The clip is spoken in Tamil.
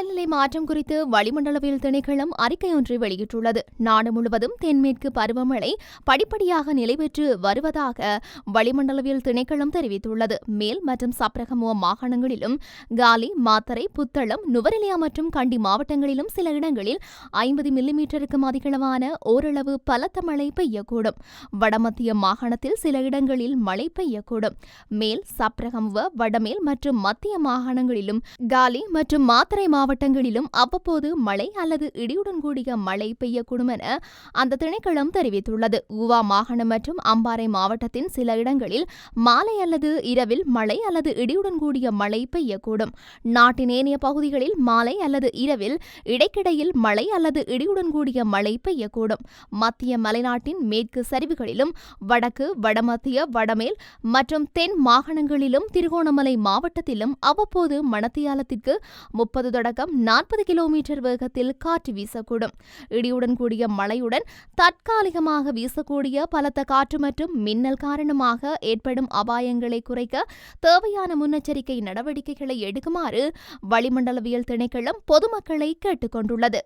காலநிலை மாற்றம் குறித்து வளிமண்டலவியல் திணைக்களம் அறிக்கை ஒன்றை வெளியிட்டுள்ளது. நாடு முழுவதும் தென்மேற்கு பருவமழை படிப்படியாக நிலைபெற்று வருவதாக வளிமண்டலவியல் திணைக்களம் தெரிவித்துள்ளது. மேல் மற்றும் சப்ரகமுவ மாகாணங்களிலும் காலி மாத்தரை புத்தளம் நுவரெலியா மற்றும் கண்டி மாவட்டங்களிலும் சில இடங்களில் ஐம்பது மில்லிமீட்டருக்கும் அதிகளவான ஓரளவு பலத்த மழை பெய்யக்கூடும். வடமத்திய மாகாணத்தில் சில இடங்களில் மழை பெய்யக்கூடும். மேல் சப்ரகமுவ வடமேல் மற்றும் மத்திய மாகாணங்களிலும் காலி மற்றும் மாத்தறை மாவட்டங்களிலும் அவ்வப்போது மழை அல்லது இடியுடன் கூடிய மழை பெய்யக்கூடும் என அந்த திணைக்களம் தெரிவித்துள்ளது. ஊவா மாகாணம் மற்றும் அம்பாறை மாவட்டத்தின் சில இடங்களில் மாலை அல்லது இரவில் மழை அல்லது இடியுடன் கூடிய மழை பெய்யக்கூடும். நாட்டின் ஏனைய பகுதிகளில் மாலை அல்லது இரவில் இடைக்கிடையில் மழை அல்லது இடியுடன் கூடிய மழை பெய்யக்கூடும். மத்திய மலைநாட்டின் மேற்கு சரிவுகளிலும் வடக்கு வடமத்திய வடமேல் மற்றும் தென் மாகாணங்களிலும் திருகோணமலை மாவட்டத்திலும் அவ்வப்போது மணத்தியாலத்திற்கு முப்பது வேகம் நாற்பது கிலோமீட்டர் வேகத்தில் காற்று வீசக்கூடும். இடியுடன் கூடிய மழையுடன் தற்காலிகமாக வீசக்கூடிய பலத்த காற்று மற்றும் மின்னல் காரணமாக ஏற்படும் அபாயங்களை குறைக்க தேவையான முன்னெச்சரிக்கை நடவடிக்கைகளை எடுக்குமாறு வளிமண்டலவியல் திணைக்களம் பொதுமக்களை கேட்டுக்கொண்டுள்ளது.